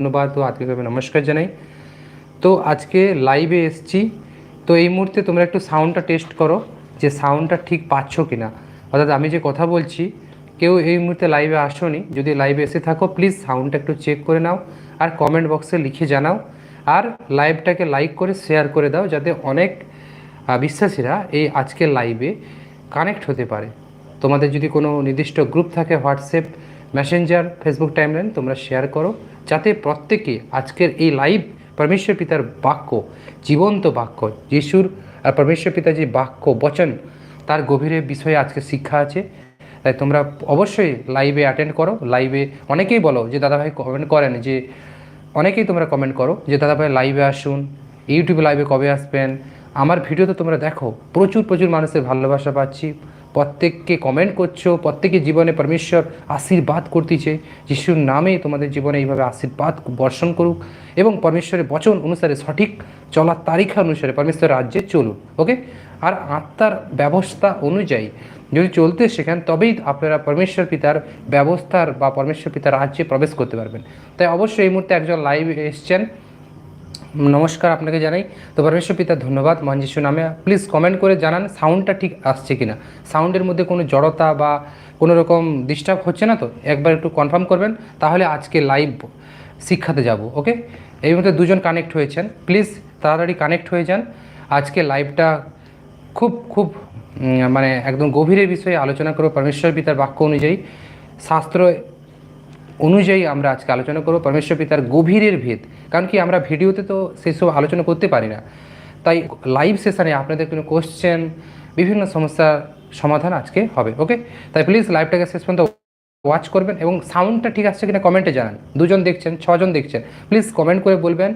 ধন্যবাদ ও আত্মীয়ভাবে নমস্কার জানাই। তো আজকে লাইভে এসছি। তো এই মুহূর্তে তোমরা একটু সাউন্ডটা টেস্ট করো যে সাউন্ডটা ঠিক পাচ্ছ কি না অর্থাৎ আমি যে কথা বলছি, কেউ এই মুহূর্তে লাইভে আসোনি। যদি লাইভে এসে থাকো প্লিজ সাউন্ডটা একটু চেক করে নাও আর কমেন্ট বক্সে লিখে জানাও। আর লাইভটাকে লাইক করে শেয়ার করে দাও যাতে অনেক বিশ্বাসীরা এই আজকের লাইভে কানেক্ট হতে পারে। তোমাদের যদি কোনো নির্দিষ্ট গ্রুপ থাকে হোয়াটসঅ্যাপ মেসেঞ্জার ফেসবুক টাইমলাইন তোমরা শেয়ার করো, যাতে প্রত্যেকে আজকের এই লাইভ পরমেশ্বর পিতার বাক্য, জীবন্ত বাক্য, যিশুর আর পরমেশ্বর পিতার যে বাক্য, বচন, তার গভীরে বিষয়ে আজকে শিক্ষা আছে। তাই তোমরা অবশ্যই লাইভে অ্যাটেন্ড করো। লাইভে অনেকেই বলো যে, দাদাভাই কমেন্ট করেন যে, অনেকেই তোমরা কমেন্ট করো যে, দাদাভাই লাইভে আসুন ইউটিউবে লাইভে কবে আসবেন? আমার ভিডিও তো তোমরা দেখো, প্রচুর প্রচুর মানুষের ভালোবাসা পাচ্ছি। প্রত্যেককে কমেন্ট করছ, প্রত্যেকে জীবনে পরমেশ্বর আশীর্বাদ করতেছে, যিশুর নামে তোমাদের জীবনে এইভাবে আশীর্বাদ বর্ষণ করুক এবং পরমেশ্বরের বচন অনুসারে সঠিক চলার তারিখা অনুসারে পরমেশ্বর রাজ্যে চলুন ওকে আর আত্মার ব্যবস্থা অনুযায়ী যদি চলতে শেখেন, তবেই আপনারা পরমেশ্বর পিতার ব্যবস্থার বা পরমেশ্বর পিতার রাজ্যে প্রবেশ করতে পারবেন। তাই অবশ্যই এই মুহূর্তে একজন লাইভ এসছেন। নমস্কার আপনাকে জানাই। তো পরমেশ্বর পিতা, ধন্যবাদ। যিশু নামে প্লিজ কমেন্ট করে জানান সাউন্ডটা ঠিক আসছে কিনা। সাউন্ডের মধ্যে কোনো জড়তা বা কোনো রকম ডিস্টার্ব হচ্ছে না তো? একবার একটু কনফার্ম করবেন, তাহলে আজকে লাইভ শিক্ষাতে যাব ওকে এই মধ্যে দুজন কানেক্ট হয়েছেন। প্লিজ তাড়াতাড়ি কানেক্ট হয়ে যান। আজকে লাইভটা খুব খুব মানে একদম গভীরের বিষয়ে আলোচনা করব। পরমেশ্বর পিতার বাক্য অনুযায়ী শাস্ত্র অনুযায়ী আমরা আজকে আলোচনা করব। পরমেশ্বর পিতার গভীরের ভেদ। কারণ কি, আমরা ভিডিওতে তো সেসব আলোচনা করতে পারি না। তাই লাইভ সেশনে আপনাদের কোনো কোশ্চেন বিভিন্ন সমস্যার সমাধান আজকে হবে ওকে তাই প্লিজ লাইভটাকে শেষ পর্যন্ত ওয়াচ করবেন এবং সাউন্ডটা ঠিক আসছে কিনা কমেন্টে জানান। দুজন দেখছেন, ছজন দেখছেন। প্লিজ কমেন্ট করে বলবেন।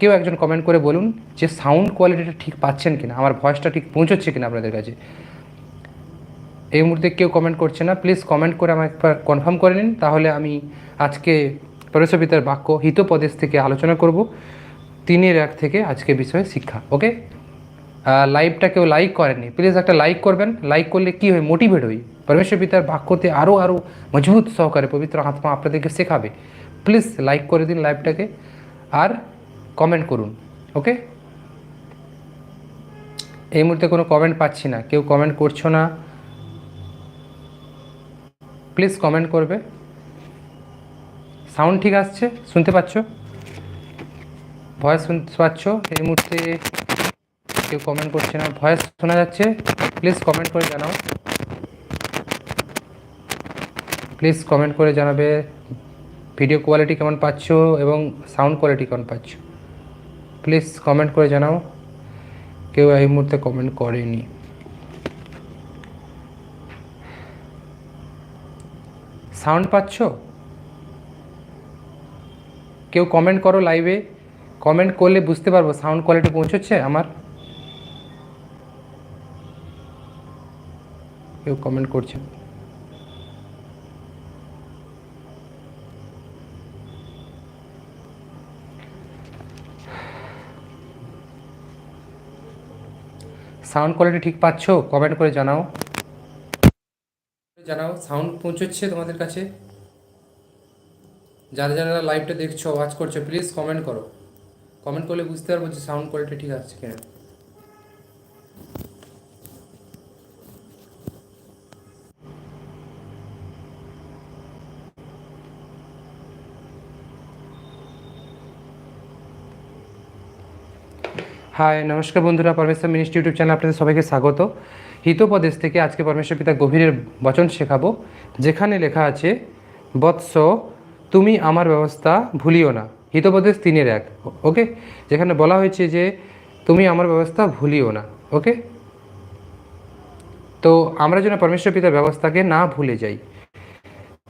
কেউ একজন কমেন্ট করে বলুন যে সাউন্ড কোয়ালিটিটা ঠিক পাচ্ছেন কিনা, আমার ভয়েসটা ঠিক পৌঁছচ্ছে কিনা আপনাদের কাছে। এই মুহূর্তে কেউ কমেন্ট করছে না। প্লিজ কমেন্ট করে আমাকে একবার কনফার্ম করে নিন। তাহলে আমি আজকে পরমেশ্বর পিতার বাক্য হিতোপদেশ থেকে আলোচনা করব। তিনের এক থেকে আজকে বিষয়ে শিক্ষা ওকে লাইভটা কেউ লাইক করেননি। প্লিজ একটা লাইক করবেন। লাইক করলে কি হয়? মোটিভেট হই। পরমেশ্বর পিতার বাক্যতে আরও আরও মজবুত সহকারে পবিত্র আত্মা আপনাদেরকে শেখাবে। প্লিজ লাইক করে দিন লাইভটাকে আর কমেন্ট করুন ওকে এই মুহূর্তে কোনো কমেন্ট পাচ্ছি না। কেউ কমেন্ট করছ না। প্লিজ কমেন্ট করবে। সাউন্ড ঠিক আসছে? শুনতে পাচ্ছ? ভয়েস শুনতে পাচ্ছ? এই মুহূর্তে কেউ কমেন্ট করছে না। ভয়েস শোনা যাচ্ছে? প্লিজ কমেন্ট করে জানাও। প্লিজ কমেন্ট করে জানাবে। ভিডিও কোয়ালিটি কেমন পাচ্ছ এবং সাউন্ড কোয়ালিটি কেমন পাচ্ছ? প্লিজ কমেন্ট করে জানাও। কেউ এই মুহূর্তে কমেন্ট করেনি। সাউন্ড পাচ্ছ? কেউ কমেন্ট করো লাইভে কমেন্ট করলে বুঝতে পারব সাউন্ড কোয়ালিটি পৌঁছচ্ছে আমার। কেউ কমেন্ট করছে সাউন্ড কোয়ালিটি ঠিক পাচ্ছ? কমেন্ট করে জানাও। জানাও সাউন্ড পৌঁছচ্ছে তোমাদের কাছে? যারা যারা লাইভটা দেখছ ওয়াচ করছ প্লিজ কমেন্ট করো। কমেন্ট করলে বুঝতে পারব যে সাউন্ড কোয়ালিটি ঠিক আসছে কিনা। হাই নমস্কার বন্ধুরা পরমেশ্বর মিনিস্ট্রি ইউটিউব চ্যানেল আপনাদের সবাইকে স্বাগত। হিতোপদেশ থেকে আজকে পরমেশ্বর পিতা গভীরের বচন শেখাবো, যেখানে লেখা আছে, বৎস, তুমি আমার ব্যবস্থা ভুলিও না। হিতোপদেশ তিনের এক, ওকে? যেখানে বলা হয়েছে যে, তুমি আমার ব্যবস্থা ভুলিও না, ওকে? তো আমরা যেন পরমেশ্বর পিতার ব্যবস্থাকে না ভুলে যাই।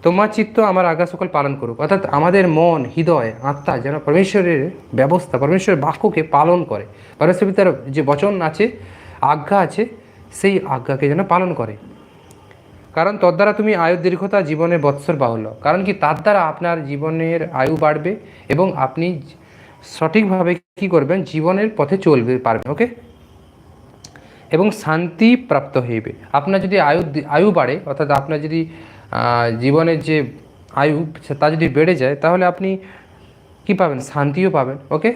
তোমার চিত্ত আমার আজ্ঞা সকল পালন করুক। অর্থাৎ আমাদের মন, হৃদয়, আত্মা যেন পরমেশ্বরের ব্যবস্থা, পরমেশ্বরের বাক্যকে পালন করে। পরমেশ্বর পিতার যে বচন আছে, আজ্ঞা আছে সেই আজ্ঞাকে যেন পালন করে। কারণ তোর দ্বারা তুমি আয়ু দীর্ঘতা জীবনের বৎসর বাহুল্য। কারণ কি, তার দ্বারা আপনার জীবনের আয়ু বাড়বে এবং আপনি সঠিকভাবে কি করবেন, জীবনের পথে চলবে, পারবেন ওকে এবং শান্তি প্রাপ্ত হইবে। আপনার যদি আয়ু আয়ু বাড়ে, অর্থাৎ আপনার যদি জীবনের যে আয়ু তা যদি বেড়ে যায়, তাহলে আপনি কি পাবেন? শান্তিও পাবেন ওকে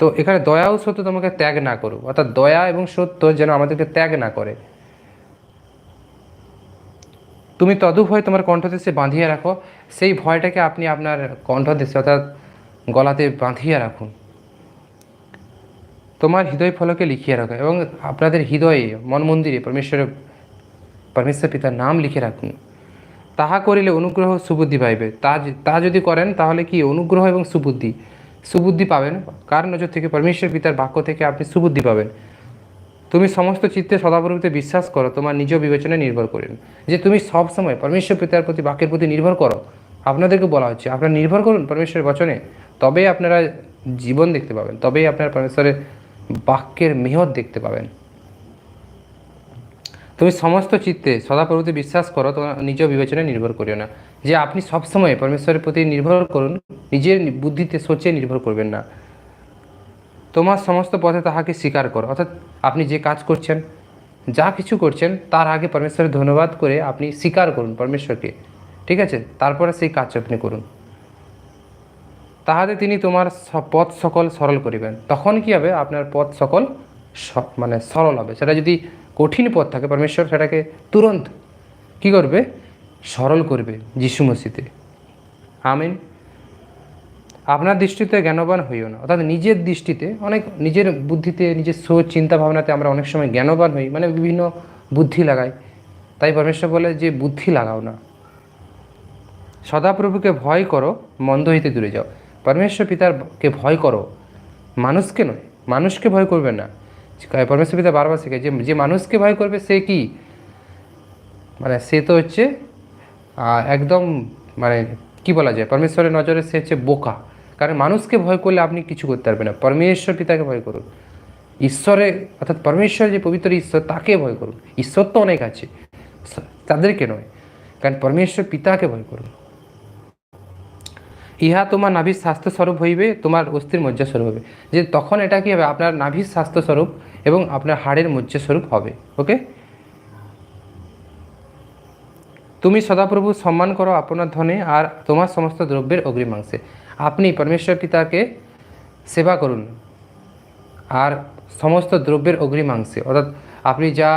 তো এখানে দয়া ও সত্য তোমাকে ত্যাগ না করুক। অর্থাৎ দয়া এবং সত্য যেন আমাদেরকে ত্যাগ না করে। তুমি তদুভয় তোমার কণ্ঠদেশে বাঁধিয়ে রাখো। সেই ভয়টাকে আপনি আপনার কণ্ঠদেশে, অর্থাৎ গলাতে বাঁধিয়ে রাখুন। তোমার হৃদয় ফলকে লিখিয়ে রাখো এবং আপনাদের হৃদয়ে, মন মন্দিরে পরমেশ্বরের, পরমেশ্বর পিতার নাম লিখে রাখুন। তাহা করিলে অনুগ্রহ সুবুদ্ধি পাইবে। তা তা যদি করেন তাহলে কি অনুগ্রহ এবং সুবুদ্ধি? সুবুদ্ধি পাবেন। কার নজর থেকে? পরমেশ্বর পিতার বাক্য থেকে আপনি সুবুদ্ধি পাবেন। তুমি সমস্ত চিত্তে সদাপ্রভুতে বিশ্বাস করো, তোমার নিজ বিবেচনায় নির্ভর করেন যে তুমি সব সময় পরমেশ্বর পিতার প্রতি, বাক্যের প্রতি নির্ভর করো, আপনাদেরকে বলা হচ্ছে, আপনারা নির্ভর করুন পরমেশ্বরের বচনে। তবেই আপনারা জীবন দেখতে পাবেন, তবেই আপনারা পরমেশ্বরের বাক্যের মেহৎ দেখতে পাবেন। তুমি সমস্ত চিত্তে সদাপ্রভুতে বিশ্বাস করো, তোমার নিজ বিবেচনায় নির্ভর করিও না। যে আপনি সবসময় পরমেশ্বরের প্রতি নির্ভর করুন, নিজের বুদ্ধিতে, সোচে নির্ভর করবেন না। তোমার সমস্ত পথে তাহাকে স্বীকার করো। অর্থাৎ আপনি যে কাজ করছেন, যা কিছু করছেন, তার আগে পরমেশ্বরের ধন্যবাদ করে আপনি স্বীকার করুন পরমেশ্বরকে। ঠিক আছে? তারপরে সেই কাজ আপনি করুন। তাহাতে তিনি তোমার পথ সকল সরল করিবেন। তখন কি হবে? আপনার পথ সকল মানে সরল হবে। সেটা যদি কঠিন পথ থাকে পরমেশ্বর, সেটাকে তুরন্ত কি করবে? সরল করবে যিশু মসিতে। আমিন। আপনার দৃষ্টিতে জ্ঞানবান হইও না। অর্থাৎ নিজের দৃষ্টিতে অনেক নিজের বুদ্ধিতে, নিজের সোচ চিন্তা ভাবনাতে আমরা অনেক সময় জ্ঞানবান হই মানে বিভিন্ন বুদ্ধি লাগাই। তাই পরমেশ্বর বলে যে, বুদ্ধি লাগাও না। সদাপ্রভুকে ভয় করো, মন্দ হইতে দূরে যাও। পরমেশ্বর পিতারকে ভয় করো। মানুষকে নয়, মানুষকে ভয় করবে না। পরমেশ্বর পিতা বারবার শেখায় যে যে মানুষকে ভয় করবে, সে কি? মানে সে তো হচ্ছে একদম মানে কি বলা যায়, পরমেশ্বরের নজরে সে হচ্ছে বোকা। কারণ মানুষকে ভয় করলে আপনি কিছু করতে পারবেন না। পরমেশ্বর পিতাকে ভয় করুন। ঈশ্বরে, অর্থাৎ পরমেশ্বর যে পবিত্র ঈশ্বর, তাকে ভয় করুন। ঈশ্বর তো অনেক আছে। তাদেরকে নয়। কারণ পরমেশ্বর পিতাকে ভয় করুন। ইহা তোমার নাভির স্বাস্থ্যস্বরূপ হইবে, তোমার অস্থির মজ্জাস্বরূপ হবে। যে তখন এটা কি হবে? আপনার নাভির স্বাস্থ্যস্বরূপ এবং আপনার হাড়ের মজ্জাস্বরূপ হবে। ওকে তুমি সদাপ্রভু সম্মান করো, আপনার ধনে আর তোমার সমস্ত দ্রব্যের অগ্রিমাংশে। আপনি পরমেশ্বর পিতাকে সেবা করুন? আর সমস্ত দ্রব্যের অগ্রিমাংশে। অর্থাৎ আপনি যা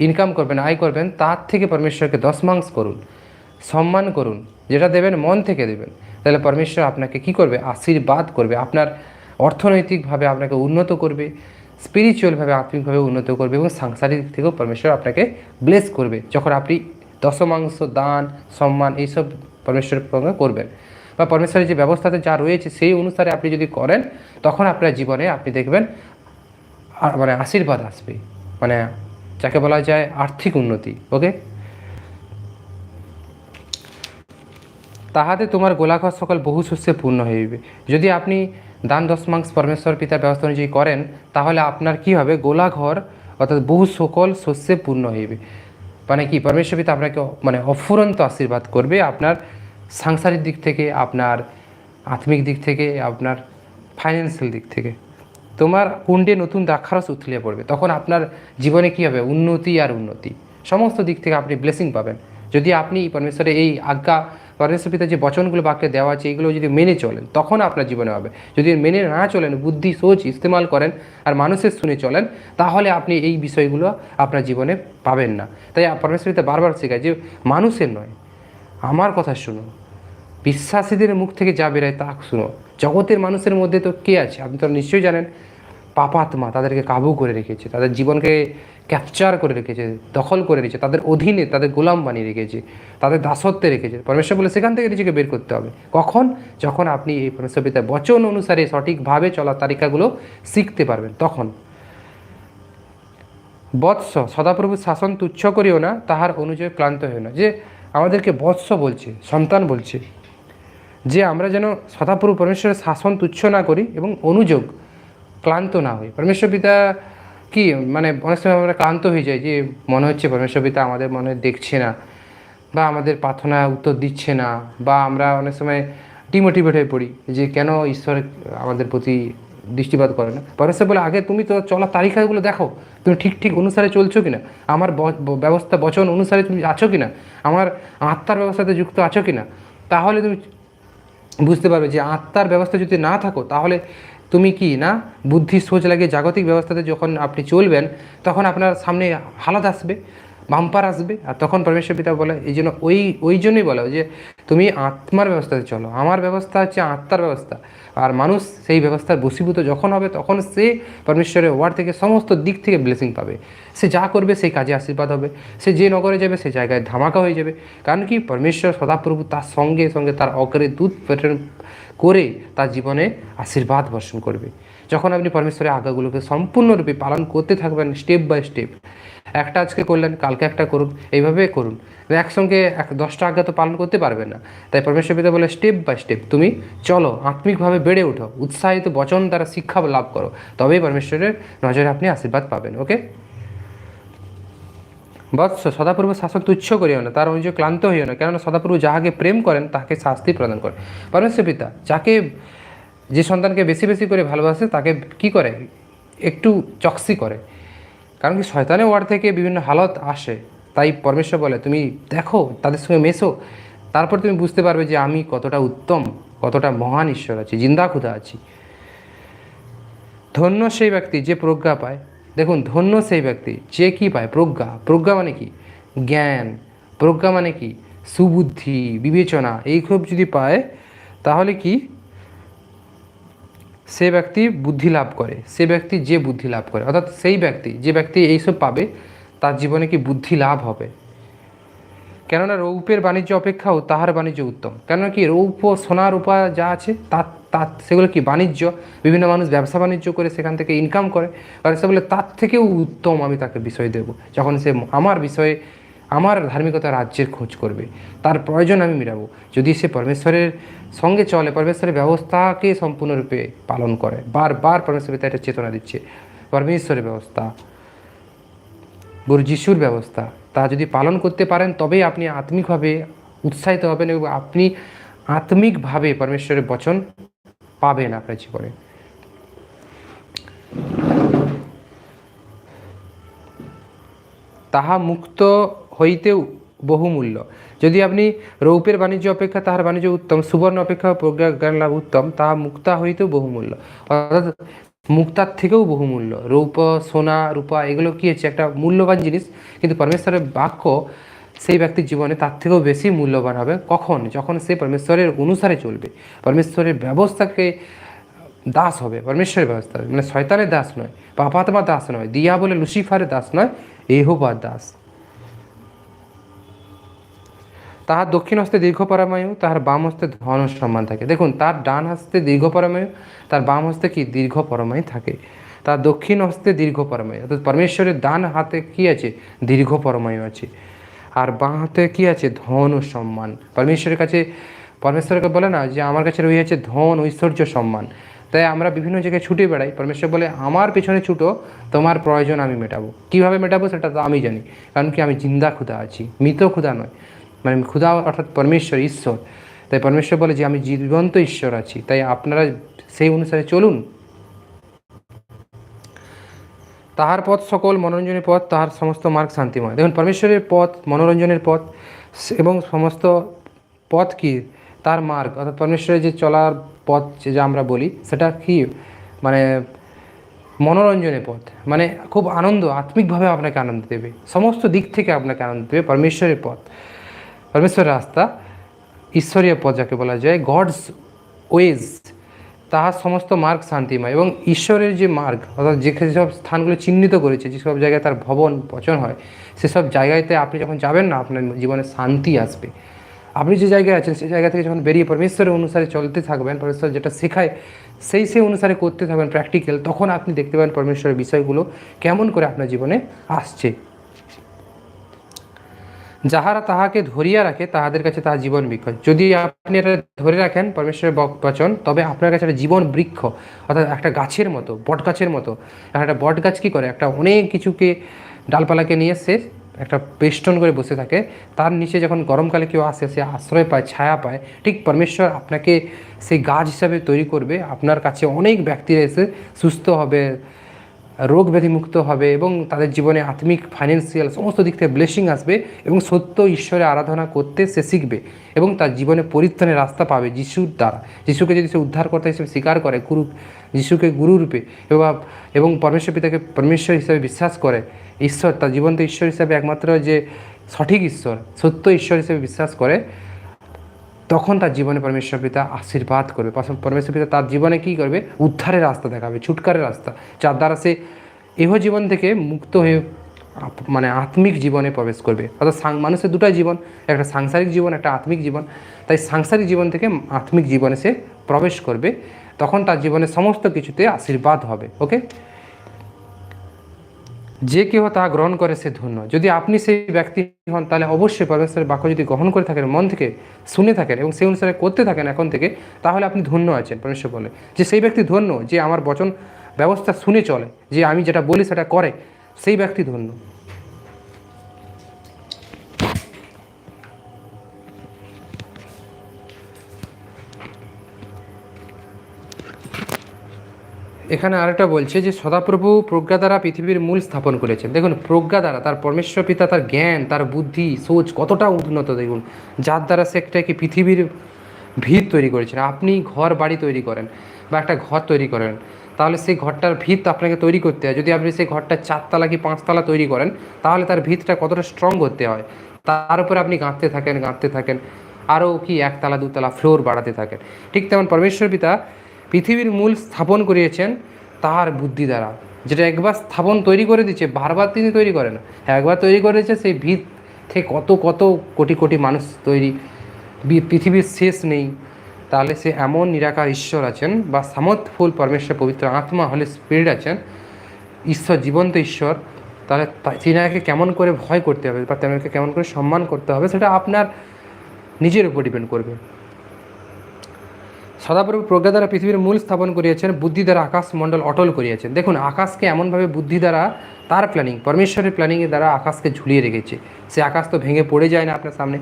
ইনকাম করবেন, আয় করবেন, তার থেকে পরমেশ্বরকে দশমাংশ করুন। সম্মান করুন, যেটা দেবেন, মন থেকে দেবেন। তাহলে পরমেশ্বর আপনাকে কি করবে? আশীর্বাদ করবে। আপনার অর্থনৈতিকভাবে আপনাকে উন্নত করবে স্পিরিচুয়ালভাবে আত্মিকভাবে উন্নত করবে এবং সাংসারিক থেকেও পরমেশ্বর আপনাকে ব্লেস করবে। যখন আপনি দশমাংশ দান, সম্মান এইসব পরমেশ্বরের সঙ্গে করবেন। বা পরমেশ্বরের যে ব্যবস্থাতে যা রয়েছে সেই অনুসারে আপনি যদি করেন, তখন আপনার জীবনে আপনি দেখবেন মানে আশীর্বাদ আসবে। মানে যাকে বলা যায় আর্থিক উন্নতি, ওকে? তাহাতে তোমার গোলাঘর সকল বহু শস্যে পূর্ণ হইবে। যদি আপনি দান দশমাংশ পরমেশ্বর পিতার ব্যবস্থা অনুযায়ী করেন, তাহলে আপনার কি হবে? গোলাঘর অর্থাৎ বহু সকল শস্যে পূর্ণ হইবে। মানে কি, পরমেশ্বর পিতা আপনাকে মানে অফুরন্ত আশীর্বাদ করবে আপনার সাংসারিক দিক থেকে, আপনার আত্মিক দিক থেকে, আপনার ফাইন্যান্সিয়াল দিক থেকে। তোমার কুণ্ডে নতুন দাক্ষারস উথলিয়ে পড়বে। তখন আপনার জীবনে কী হবে? উন্নতি আর উন্নতি। সমস্ত দিক থেকে আপনি ব্লেসিং পাবেন। যদি আপনি পরমেশ্বরের এই আজ্ঞা পরমেশ্বর যে বচনগুলো বাক্যে দেওয়া আছে, এগুলো যদি মেনে চলেন, তখন আপনার জীবনে হবে। যদি মেনে না চলেন, বুদ্ধি, সোচ ইস্তেমাল করেন আর মানুষের শুনে চলেন, তাহলে আপনি এই বিষয়গুলো আপনার জীবনে পাবেন না। তাই পরমেশ্বরপিতা বারবার শেখায় যে, মানুষের নয়, আমার কথা শুনো। বিশ্বাসীদের মুখ থেকে যা বেরোয় তা শুনো। জগতের মানুষের মধ্যে তো কে আছে? আপনি তো নিশ্চয়ই জানেন, পাপাত্মা তাদেরকে কাবু করে রেখেছে। তাদের জীবনকে ক্যাপচার করে রেখেছে, দখল করে রেখেছে, তাদের অধীনে তাদের গোলাম বানিয়ে রেখেছে, তাদের দাসত্বে রেখেছে। পরমেশ্বর বলে, সেখান থেকে নিজেকে বের করতে হবে। কখন? যখন আপনি এই পরমেশ্বর পিতার বচন অনুসারে সঠিকভাবে চলার তালিকাগুলো শিখতে পারবেন, তখন। বৎস সদাপ্রভু শাসন তুচ্ছ করিও না, তাহার অনুযায়ী ক্লান্ত হইও না। যে আমাদেরকে বৎস বলছে, সন্তান বলছে, যে আমরা যেন সদাপ্রভু পরমেশ্বরের শাসন তুচ্ছ না করি এবং অনুযোগ ক্লান্ত না হই। পরমেশ্বর পিতা কি মানে অনেক সময় আমরা ক্লান্ত হয়ে যাই যে মনে হচ্ছে পরমেশ্বর পিতা আমাদের মনে দেখছে না, বা আমাদের প্রার্থনা উত্তর দিচ্ছে না, বা আমরা অনেক সময় ডিমোটিভেট হয়ে পড়ি যে কেন ঈশ্বর আমাদের প্রতি দৃষ্টিপাত করে না। পরমেশ্বর বলে, আগে তুমি তো চলার তালিকাগুলো দেখো, তুমি ঠিক ঠিক অনুসারে চলছো কিনা? আমার ব- ব- ব্যবস্থা, বচন অনুসারে তুমি আছো কিনা? আমার আত্মার ব্যবস্থাতে যুক্ত আছো কিনা? তাহলে তুমি বুঝতে পারবে যে আত্মার ব্যবস্থা যদি না থাকো, তাহলে তুমি কি, না? বুদ্ধি, সোচ লাগিয়ে জাগতিক ব্যবস্থাতে যখন আপনি চলবেন, তখন আপনার সামনে হালাত আসবে, বাম্পার আসবে। আর তখন পরমেশ্বর পিতা বলে, এই জন্য ওই ওই জন্যই বলে যে, তুমি আত্মার ব্যবস্থাতে চলো। আমার ব্যবস্থা হচ্ছে আত্মার ব্যবস্থা। আর মানুষ সেই ব্যবস্থার বসীভূত যখন হবে, তখন সে পরমেশ্বরের ওয়ার্ড থেকে সমস্ত দিক থেকে ব্লেসিং পাবে। সে যা করবে, সেই কাজে আশীর্বাদ হবে। সে যে নগরে যাবে, সে জায়গায় ধামাকা হয়ে যাবে। কারণ কি? পরমেশ্বর সদাপ্রভু তার সঙ্গে সঙ্গে তার অগ্রে দুধ করে তার জীবনে আশীর্বাদ বর্ষণ করবে। যখন আপনি পরমেশ্বরের আজ্ঞাগুলোকে সম্পূর্ণরূপে পালন করতে থাকবেন স্টেপ বাই স্টেপ একটা আজকে করলেন, কালকে একটা করুন এইভাবে করুন। একসঙ্গে এক দশটা আজ্ঞা তো পালন করতে পারবে না। তাই পরমেশ্বর পিতা বলে স্টেপ বাই স্টেপ তুমি চলো, আত্মিকভাবে বেড়ে ওঠো উৎসাহিত বচন দ্বারা শিক্ষা লাভ করো। তবেই পরমেশ্বরের নজরে আপনি আশীর্বাদ পাবেন ওকে বৎস সদাপূর্ব শাসক তুচ্ছ করিও না, তার অনুযায়ী ক্লান্ত হইও না, কেননা সদাপ্রভু যাহাকে প্রেম করেন তাকে শাস্তি প্রদান করেন পরমেশ্বর পিতা, যাকে যে সন্তানকে বেশি বেশি করে ভালোবাসে, তাকে কি করে? একটু চকসি করে। কারণ কি শয়তানের ওয়ার্ড থেকে বিভিন্ন হালত আসে। তাই পরমেশ্বর বলে, তুমি দেখো, তাদের সঙ্গে মেশো। তারপর তুমি বুঝতে পারবে যে আমি কতটা উত্তম, কতটা মহান ঈশ্বর আছি জিন্দা ক্ষুধা আছি। ধন্য সেই ব্যক্তি যে প্রজ্ঞা পায়। দেখুন, ধন্য সেই ব্যক্তি, যে কী পায়? প্রজ্ঞা। প্রজ্ঞা মানে কি? জ্ঞান। প্রজ্ঞা মানে কি? সুবুদ্ধি, বিবেচনা। এইসব যদি পায়, তাহলে কি? সে ব্যক্তি বুদ্ধি লাভ করে। সে ব্যক্তি যে বুদ্ধি লাভ করে। অর্থাৎ সেই ব্যক্তি, যে ব্যক্তি এইসব পাবে, তার জীবনে কি বুদ্ধি লাভ হবে? কেননা রৌপের বাণিজ্য অপেক্ষাও তাহার বাণিজ্য উত্তম। কেননা কি? রৌপ সোনা রূপা যা আছে, তার তার সেগুলো কি বাণিজ্য? বিভিন্ন মানুষ ব্যবসা বাণিজ্য করে সেখান থেকে ইনকাম করে। কারণ সে বলে তার থেকেও উত্তম, আমি তাকে বিষয় দেব। যখন সে আমার বিষয়ে, আমার ধার্মিকতা রাজ্যের খোঁজ করবে, তার প্রয়োজন আমি মেটাবো। যদি সে পরমেশ্বরের সঙ্গে চলে, পরমেশ্বরের ব্যবস্থাকে সম্পূর্ণরূপে পালন করে। বারবার পরমেশ্বর এটা চেতনা দিচ্ছে। পরমেশ্বরের ব্যবস্থা, গুরু যিশুর ব্যবস্থা, তা যদি পালন করতে পারেন, তবেই আপনি আত্মিকভাবে উৎসাহিত হবেন এবং আপনি আত্মিকভাবে পরমেশ্বরের বচন পাবেন আপনার জীবনে। তাহা মুক্ত হইতেও বহুমূল্য। যদি আপনি রৌপের বাণিজ্য অপেক্ষা, তাহার বাণিজ্য উত্তম, সুবর্ণ অপেক্ষা জ্ঞান লাভ উত্তম, তাহা মুক্তা হইতেও বহুমূল্য। অর্থাৎ মুক্তার থেকেও বহুমূল্য। রৌপ সোনা, রূপা, এগুলো কী হচ্ছে? একটা মূল্যবান জিনিস। কিন্তু পরমেশ্বরের বাক্য সেই ব্যক্তির জীবনে তার থেকেও বেশি মূল্যবান হবে। কখন? যখন সে পরমেশ্বরের অনুসারে চলবে। পরমেশ্বরের ব্যবস্থাকে দাস হবে। পরমেশ্বরের ব্যবস্থা। হবে। মানে শয়তানের দাস নয় পাপাত্মা দাস নয়, দিয়া বলে লুসিফারের দাস নয় এহোবার দাস। তাহার দক্ষিণ হস্তে দীর্ঘ পরামায়ু, তাহার বাম হস্তে ধন সম্মান থাকে। দেখুন, তার ডান হস্তে দীর্ঘ পরামায়ু, তার বাম হস্তে কি দীর্ঘ পরমায়ু থাকে? তার দক্ষিণ হস্তে দীর্ঘ পরমায়ু। অর্থাৎ পরমেশ্বরের ডান হাতে কি আছে? দীর্ঘ পরমায়ু আছে। আর বাঁ হাতে কি আছে? ধন ও সম্মান। পরমেশ্বরের কাছে, পরমেশ্বরকে বলে না যে আমার কাছে রয়েছে ধন, ঐশ্বর্য, সম্মান। তাই আমরা বিভিন্ন জায়গায় ছুটে বেড়াই। পরমেশ্বর বলে, আমার পেছনে ছুটো, তোমার প্রয়োজন আমি মেটাবো। কীভাবে মেটাবো সেটা তো আমি জানি, কারণ কি আমি জিন্দা ক্ষুধা আছি, মৃত ক্ষুধা নয়। মানে ক্ষুধা অর্থাৎ পরমেশ্বর, ঈশ্বর। তাই পরমেশ্বর বলে যে, আমি জীবন্ত ঈশ্বর আছি। তাই আপনারা সেই অনুসারে চলুন। তাহার পথ সকল মনোরঞ্জনের পথ, তাহার সমস্ত মার্গ শান্তিময়। দেখুন, পরমেশ্বরের পথ, মনোরঞ্জনের পথ এবং সমস্ত পথ কি? তার মার্গ। অর্থাৎ পরমেশ্বরের যে চলার পথ যে আমরা বলি, সেটা কি? মানে মনোরঞ্জনের পথ। মানে খুব আনন্দ, আত্মিকভাবে আপনাকে আনন্দ দেবে। সমস্ত দিক থেকে আপনাকে আনন্দ দেবে পরমেশ্বরের পথ। পরমেশ্বরের রাস্তা ঈশ্বরীয় পথ যাকে বলা যায় গডস ওয়েজ তাহার সমস্ত মার্গ শান্তিময়। এবং ঈশ্বরের যে মার্গ, অর্থাৎ যে যেসব স্থানগুলো চিহ্নিত করেছে যেসব জায়গায় তার ভবন, পচন হয় সেসব জায়গাতে আপনি যখন যাবেন না, আপনার জীবনে শান্তি আসবে। আপনি যে জায়গায় আছেন সেই জায়গা থেকে যখন বেরিয়ে পরমেশ্বরের অনুসারে চলতে থাকবেন, পরমেশ্বর যেটা শেখায়, সেই সেই অনুসারে করতে থাকবেন প্র্যাকটিক্যাল তখন আপনি দেখতে পাবেন পরমেশ্বরের বিষয়গুলো কেমন করে আপনার জীবনে আসছে। যাহারা তাহাকে ধরিয়া রাখে, তাহাদের কাছে তাহার জীবন বৃক্ষ। যদি আপনি এটা ধরে রাখেন, পরমেশ্বরের বচন, তবে আপনার কাছে একটা জীবন বৃক্ষ, অর্থাৎ একটা গাছের মতো বট গাছের মতো একটা বট গাছ কী করে? একটা অনেক কিছুকে ডালপালাকে নিয়ে সে একটা বেষ্টন করে বসে থাকে। তার নিচে যখন গরমকালে কেউ আসে, সে আশ্রয় পায়, ছায়া পায়, ঠিক পরমেশ্বর আপনাকে সেই গাছ হিসাবে তৈরি করবে। আপনার কাছে অনেক ব্যক্তিরা এসে সুস্থ হবে রোগ ব্যাধিমুক্ত হবে এবং তাদের জীবনে আত্মিক ফাইন্যান্সিয়াল সমস্ত দিক থেকে ব্লেসিং আসবে এবং সত্য ঈশ্বরের আরাধনা করতে সে শিখবে এবং তার জীবনে পরিত্রাণের রাস্তা পাবে যিশুর দ্বারা। যিশুকে যদি সে উদ্ধারকর্তা হিসেবে স্বীকার করে, গুরু, যিশুকে গুরুরূপে এবং পরমেশ্বর পিতাকে পরমেশ্বর হিসেবে বিশ্বাস করে, ঈশ্বর তার জীবন্ত ঈশ্বর হিসাবে একমাত্র যে সঠিক ঈশ্বর, সত্য ঈশ্বর হিসেবে বিশ্বাস করে তখন তার জীবনে পরমেশ্বর পিতা আশীর্বাদ করবে। পরমেশ্বর পিতা তার জীবনে কী করবে? উদ্ধারের রাস্তা দেখাবে, ছুটকারের রাস্তা। যার দ্বারা সে এহ জীবন থেকে মুক্ত হয়ে মানে আত্মিক জীবনে প্রবেশ করবে। অর্থাৎ মানুষের দুটাই জীবন, একটা সাংসারিক জীবন, একটা আত্মিক জীবন। তাই সাংসারিক জীবন থেকে আত্মিক জীবনে সে প্রবেশ করবে। তখন তার জীবনে সমস্ত কিছুতে আশীর্বাদ হবে। ওকে যে কেউ তা গ্রহণ করে সে ধন্য। যদি আপনি সেই ব্যক্তি হন, তাহলে অবশ্যই পরমেশ্বরের বাক্য যদি গ্রহণ করে থাকেন, মন থেকে শুনে থাকেন এবং সেই অনুসারে করতে থাকেন এখন থেকে, তাহলে আপনি ধন্য আছেন, পরমেশ্বর বলে। যে সেই ব্যক্তি ধন্য, যে আমার বচন ব্যবস্থা শুনে চলে, যে আমি যেটা বলি সেটা করে, সেই ব্যক্তি ধন্য। এখানে আরেকটা বলছে যে সদাপ্রভু প্রজ্ঞা দ্বারা পৃথিবীর মূল স্থাপন করেছেন। দেখুন, প্রজ্ঞা দ্বারা, তার পরমেশ্বর পিতা, তার জ্ঞান, তার বুদ্ধি, সোচ, কতটা উন্নত দেখুন। যার দ্বারা সে একটা কি পৃথিবীর ভিত তৈরি করেছেন। আপনি ঘর, বাড়ি তৈরি করেন বা একটা ঘর তৈরি করেন, তাহলে সেই ঘরটার ভিত আপনাকে তৈরি করতে হয়। যদি আপনি সেই ঘরটা চারতলা কি পাঁচতলা তৈরি করেন, তাহলে তার ভিতটা কতটা স্ট্রং করতে হয়। তার উপরে আপনি গাঁথতে থাকেন গাঁথতে থাকেন। আরও কি একতলা, দুতলা ফ্লোর বাড়াতে থাকেন। ঠিক তেমন পরমেশ্বর পিতা পৃথিবীর মূল স্থাপন করিয়েছেন তার বুদ্ধি দ্বারা। যেটা একবার স্থাপন তৈরি করে দিচ্ছে বারবার তিনি তৈরি করেন। না একবার তৈরি করেছে সেই ভিত থেকে কত কত কোটি কোটি মানুষ তৈরি। পৃথিবীর শেষ নেই। তাহলে সে এমন নিরাকার ঈশ্বর আছেন বা সামর্থ্যফুল পরমেশ্বর পবিত্র আত্মা হলে স্পিরিট আছেন, ঈশ্বর, জীবন্ত ঈশ্বর, তাহলে তিনাকে কেমন করে ভয় করতে হবে বা তেনাকে কেমন করে সম্মান করতে হবে, সেটা আপনার নিজের উপর ডিপেন্ড করবে। সদাপ্রভু প্রজ্ঞা দ্বারা পৃথিবীর মূল স্থাপন করিয়েছেন বুদ্ধি দ্বারা আকাশ মণ্ডল অটল করিয়েছেন। দেখুন, আকাশকে এমনভাবে বুদ্ধি দ্বারা তার প্ল্যানিং পরমেশ্বরের প্ল্যানিংয়ের দ্বারা আকাশকে ঝুলিয়ে রেখেছে। সে আকাশ তো ভেঙে পড়ে যায় না আপনার সামনে।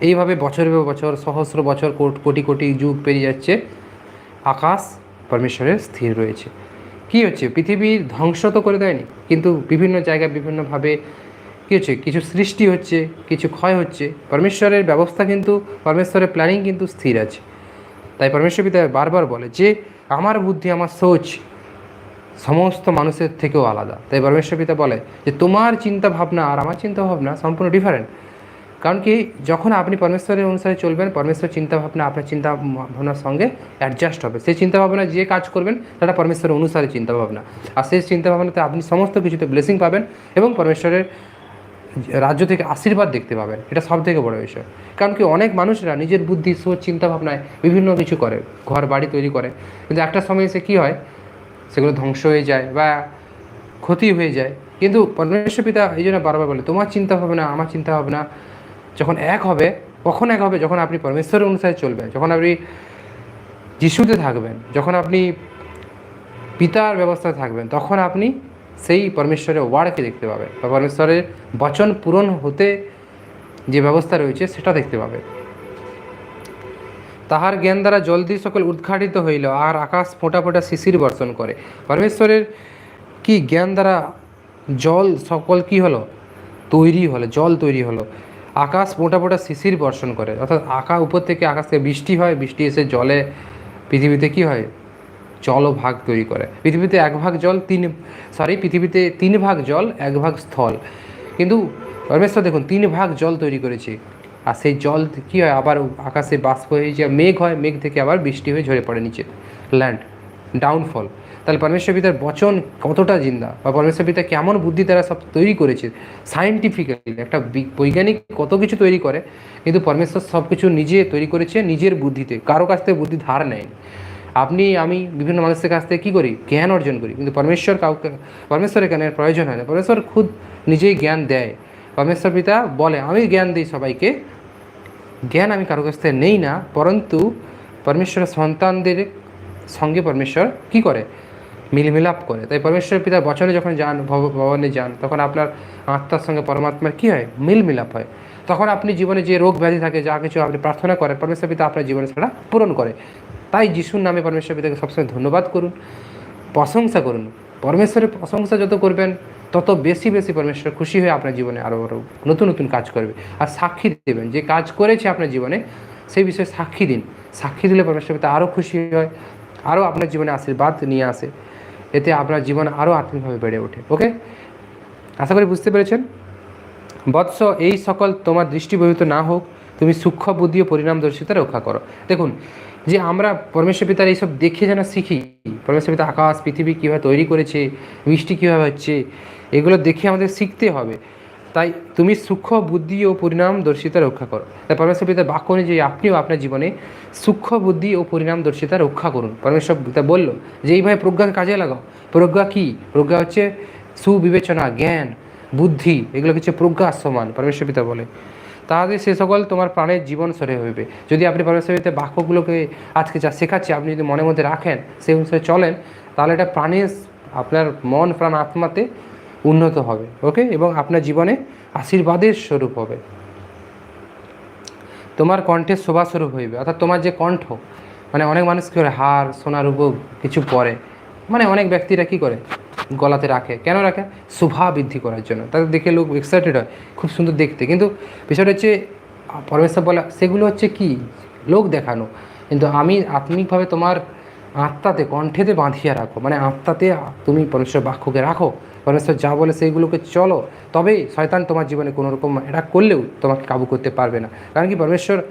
এইভাবে বছরের বছর, সহস্র বছর, কোট- কোটি কোটি যুগ পেরিয়ে যাচ্ছে। আকাশ পরমেশ্বরের স্থির রয়েছে। কী হচ্ছে? পৃথিবীর ধ্বংস তো করে দেয়নি, কিন্তু বিভিন্ন জায়গায় বিভিন্নভাবে কী হচ্ছে? কিছু সৃষ্টি হচ্ছে, কিছু ক্ষয় হচ্ছে। পরমেশ্বরের ব্যবস্থা কিন্তু, পরমেশ্বরের প্ল্যানিং কিন্তু স্থির আছে। তাই পরমেশ্বর পিতা বারবার বলে যে, আমার বুদ্ধি, আমার সোচ সমস্ত মানুষের থেকেও আলাদা। তাই পরমেশ্বর পিতা বলে যে, তোমার চিন্তা ভাবনা আর আমার চিন্তা ভাবনা সম্পূর্ণ ডিফারেন্ট কারণ কি, যখন আপনি পরমেশ্বরের অনুসারে চলবেন, পরমেশ্বর চিন্তা ভাবনা আপনার চিন্তা ভাবনার সঙ্গে অ্যাডজাস্ট হবে। সেই চিন্তা ভাবনা যে কাজ করবেন, সেটা পরমেশ্বরের অনুসারে চিন্তা ভাবনা আর সেই চিন্তা ভাবনাতে আপনি সমস্ত কিছুতে ব্লেসিং পাবেন এবং পরমেশ্বরের রাজ্য থেকে আশীর্বাদ দেখতে পাবেন। এটা সব থেকে বড় বিষয়। কারণ কি, অনেক মানুষরা নিজের বুদ্ধি, সোচ চিন্তা ভাবনায় বিভিন্ন কিছু করে ঘর বাড়ি তৈরি করে। কিন্তু একটা সময় এসে কী হয়, সেগুলো ধ্বংস হয়ে যায় বা ক্ষতি হয়ে যায়। কিন্তু পরমেশ্বর পিতা এই জন্য বারবার বলে, তোমার চিন্তা ভাবনা আমার চিন্তা ভাবনা যখন এক হবে, কখন এক হবে? যখন আপনি পরমেশ্বরের অনুসারে চলবেন, যখন আপনি যিশুতে থাকবেন, যখন আপনি পিতার ব্যবস্থায় থাকবেন, তখন আপনি সেই পরমেশ্বরের ওয়ার্ডকে দেখতে পাবে বা পরমেশ্বরের বচন পূরণ হতে যে ব্যবস্থা রয়েছে সেটা দেখতে পাবে। তাহার জ্ঞান দ্বারা জলদি সকল উদ্ঘাটিত হইল আর আকাশ ফোঁটা ফোঁটা শিশির বর্ষণ করে। পরমেশ্বরের কি জ্ঞান দ্বারা জল সকল কি হলো? তৈরি হলো, জল তৈরি হলো। আকাশ ফোঁটা ফোঁটা শিশির বর্ষণ করে। অর্থাৎ আকাশ উপর থেকে আকাশ থেকে বৃষ্টি হয়, বৃষ্টি এসে জলে পৃথিবীতে কি হয়? জলভাগ তৈরি করে। পৃথিবীতে এক ভাগ জল, তিন সরি পৃথিবীতে তিন ভাগ জল, এক ভাগ স্থল। কিন্তু পরমেশ্বর দেখুন, তিন ভাগ জল তৈরি করেছে। আর সেই জল কী হয়? আবার আকাশে বাষ্প হয়ে যে মেঘ হয়, মেঘ থেকে আবার বৃষ্টি হয়ে ঝরে পড়ে নিচে। ল্যান্ড ডাউনফল তাহলে পরমেশ্বর পিতার বচন কতটা জিন্দা? বা পরমেশ্বর পিতা কেমন বুদ্ধি তারা সব তৈরি করেছে? সায়েন্টিফিক্যালি একটা বৈজ্ঞানিক কত কিছু তৈরি করে, কিন্তু পরমেশ্বর সব কিছু নিজে তৈরি করেছে নিজের বুদ্ধিতে। কারও কাছ থেকে বুদ্ধি ধার নেয়নি। আপনি, আমি বিভিন্ন মানুষের কাছ থেকে কী করি? জ্ঞান অর্জন করি। কিন্তু পরমেশ্বর কাউকে, পরমেশ্বরের জ্ঞানের প্রয়োজন হয় না। পরমেশ্বর খুদ নিজেই জ্ঞান দেয়। পরমেশ্বর পিতা বলে, আমি জ্ঞান দিই সবাইকে। জ্ঞান আমি কারও কাছ থেকে নেই না, পরন্তু পরমেশ্বরের সন্তানদের সঙ্গে পরমেশ্বর কি করে? মিলমিলাপ করে। তাই পরমেশ্বর পিতার বচনে যখন যান, ভব- ভবনে যান, তখন আপনার আত্মার সঙ্গে পরমাত্মার কী হয়? মিলমিলাপ হয়। তখন আপনি জীবনে যে রোগ ব্যাধি থাকে, যা কিছু আপনি প্রার্থনা করেন, পরমেশ্বর পিতা আপনার জীবনে সেটা পূরণ করে। তাই যিশুর নামে পরমেশ্বর পিতাকে সবসময় ধন্যবাদ করুন, প্রশংসা করুন। পরমেশ্বরের প্রশংসা যত করবেন, তত বেশি বেশি পরমেশ্বর খুশি হয়ে আপনার জীবনে আরও আরও নতুন নতুন কাজ করবে। আর সাক্ষী দেবেন, যে কাজ করেছে আপনার জীবনে, সেই বিষয়ে সাক্ষী দিন। সাক্ষী দিলে পরমেশ্বর পিতা আরও খুশি হয় আরও আপনার জীবনে আশীর্বাদ নিয়ে আসে। এতে আপনার জীবন আরও আত্মিকভাবে বেড়ে ওঠে, ওকে? আশা করি বুঝতে পেরেছেন? বৎস, এই সকল তোমার দৃষ্টিবহিত না হোক, তুমি সূক্ষ্ম বুদ্ধি ও পরিণামদর্শিতা রক্ষা করো। দেখুন যে আমরা পরমেশ্বর পিতার এইসব দেখে যেন শিখি। পরমেশ্বর পিতা আকাশ, পৃথিবী কীভাবে তৈরি করেছে বৃষ্টি কীভাবে হচ্ছে, এগুলো দেখে আমাদের শিখতে হবে। তাই তুমি সূক্ষ্ম, বুদ্ধি ও পরিণামদর্শিতা রক্ষা করো। তাই পরমেশ্বর পিতার বাক্য অনুযায়ী আপনিও আপনার জীবনে সূক্ষ্ম, বুদ্ধি ও পরিণামদর্শিতা রক্ষা করুন। পরমেশ্বর পিতা বলল, যে এইভাবে প্রজ্ঞাকে কাজে লাগাও। প্রজ্ঞা কী? প্রজ্ঞা হচ্ছে সুবিবেচনা, জ্ঞান, বুদ্ধি। এগুলো হচ্ছে প্রজ্ঞা সমান। পরমেশ্বর পিতা বলে। তাহলে সে সকল তোমার প্রাণের জীবন সরে হইবে। যদি আপনি পরমেশ্বর পিতা বাক্যগুলোকে আজকে যা শেখাচ্ছি, আপনি যদি মনের মধ্যে রাখেন, সেই অনুসারে চলেন, তাহলে এটা প্রাণের আপনার মন, প্রাণ, আত্মাতে উন্নত হবে, ওকে? এবং আপনার জীবনে আশীর্বাদের স্বরূপ হবে। তোমার কণ্ঠের শোভাস্বরূপ হইবে। অর্থাৎ তোমার যে কণ্ঠ মানে অনেক মানুষ কী করে হার সোনার উপর কিছু পরে। মানে অনেক ব্যক্তিরা কি করে গলাতে রাখে। কেন রাখে? শোভা বৃদ্ধি করার জন্য। তাদের দেখে লোক এক্সাইটেড হয়, খুব সুন্দর দেখতে। কিন্তু বিষয়টা হচ্ছে পরমেশ্বর বলা, সেগুলো হচ্ছে কি? লোক দেখানো। কিন্তু আমি আত্মিকভাবে তোমার আত্মাতে, কণ্ঠেতে বাঁধিয়ে রাখো। মানে আত্মাতে তুমি পরমেশ্বর বাক্যকে রাখো। পরমেশ্বর যা বলে সেইগুলোকে চলো। তবেই শয়তান তোমার জীবনে কোনো রকম এটা করলেও তোমাকে কাবু করতে পারবে না। কারণ কি? পরমেশ্বর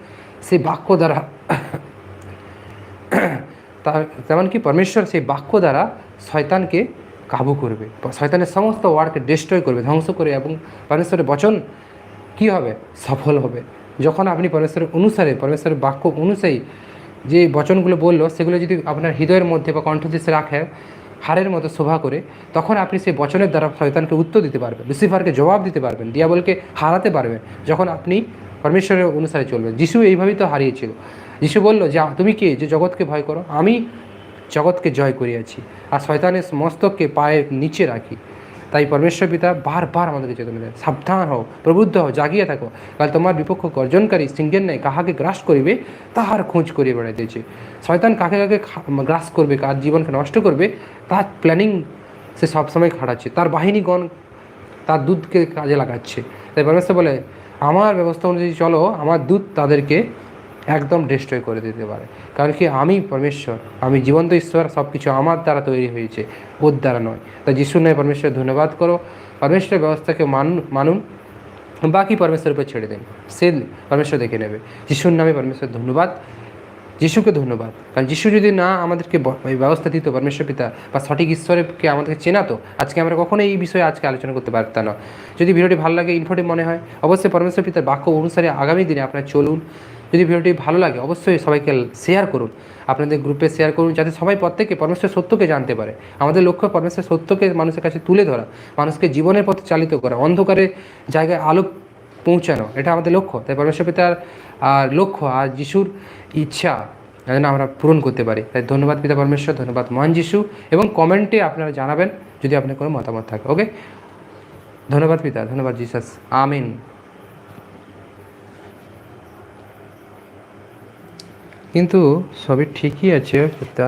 সেই বাক্য দ্বারা তেমন কি? পরমেশ্বর সেই বাক্য দ্বারা শয়তানকে কাবু করবে শয়তানের সমস্ত ওয়ার্ডকে ডিস্ট্রয় করবে, ধ্বংস করে এবং পরমেশ্বরের বচন কি হবে? সফল হবে। যখন আপনি পরমেশ্বরের অনুসারে, পরমেশ্বরের বাক্য অনুযায়ী যে বচনগুলো বলল, সেগুলো যদি আপনার হৃদয়ের মধ্যে বা কণ্ঠদেশে রাখে হারের মতো শোভা করে, তখন আপনি সেই বচনের দ্বারা শয়তানকে উত্তর দিতে পারবেন লুসিফারকে জবাব দিতে পারবেন দিয়াবলকে হারাতে পারবেন। যখন আপনি পরমেশ্বরের অনুসারে চলবেন, যিশু এইভাবেই তো হারিয়েছিল। যিশু বলল যে তুমি কে? যে জগৎকে ভয় করো? আমি জগৎকে জয় করিয়াছি, আর শয়তানের মস্তককে পায়ের নিচে রাখি। তাই পরমেশ্বর পিতা বারবার আমাদেরকে চেতনা দেয় সাবধান হও, প্রবুদ্ধ হও, জাগিয়ে থাকো। কাল তোমার বিপক্ষ গর্জনকারী সিংহের ন্যায় কাহাকে গ্রাস করিবে, তাহার খোঁজ করিয়ে বেড়াইতেছে শয়তান কাকে কাকে গ্রাস করবে, কার জীবনকে নষ্ট করবে, তার প্ল্যানিং সে সবসময় খাটাচ্ছে। তার বাহিনীগণ তার দুধকে কাজে লাগাচ্ছে। তাই পরমেশ্বর বলে, আমার ব্যবস্থা অনুযায়ী চলো, আমার দুধ তাদেরকে একদম ডিস্ট্রয় করে দিতে পারে। কারণ কি আমি পরমেশ্বর, আমি জীবন্ত ঈশ্বর সব কিছু আমার দ্বারা তৈরি হয়েছে ওর দ্বারা নয়। তাই যিশুর নয় পরমেশ্বর ধন্যবাদ করো। পরমেশ্বরের ব্যবস্থাকে মানুন মানুন। বাকি পরমেশ্বরের উপর ছেড়ে দিন। সে পরমেশ্বর দেখে নেবে। যিশুর নামে পরমেশ্বর ধন্যবাদ। যিশুকে ধন্যবাদ। কারণ যিশু যদি না আমাদেরকে ব্যবস্থা দিত, পরমেশ্বর পিতা বা সঠিক ঈশ্বরকে আমাদেরকে চেনাতো, আজকে আমরা কখনো এই বিষয়ে আজকে আলোচনা করতে পারতাম না। যদি ভিডিওটি ভালো লাগে ইনফর্টিভ মনে হয়, অবশ্যই পরমেশ্বর পিতার বাক্য অনুসারে আগামী দিনে আপনারা চলুন। যদি ভিডিওটি ভালো লাগে, অবশ্যই সবাইকে শেয়ার করুন। আপনাদের গ্রুপে শেয়ার করুন, যাতে সবাই প্রত্যেকে পরমেশ্বর সত্যকে জানতে পারে। আমাদের লক্ষ্য পরমেশ্বর সত্যকে মানুষের কাছে তুলে ধরা, মানুষকে জীবনের পথে চালিত করা অন্ধকারের জায়গায় আলো পৌঁছানো, এটা আমাদের লক্ষ্য। তাই পরমেশ্বর পিতার আর লক্ষ্য আর যিশুর ইচ্ছা যেন আমরা পূরণ করতে পারি। তাই ধন্যবাদ পিতা পরমেশ্বর, ধন্যবাদ মহান যিশু। এবং কমেন্টে আপনারা জানাবেন যদি আপনার কোনো মতামত থাকে ওকে ধন্যবাদ পিতা, ধন্যবাদ জিসাস আমিন। কিন্তু সবই ঠিকই আছে পিতা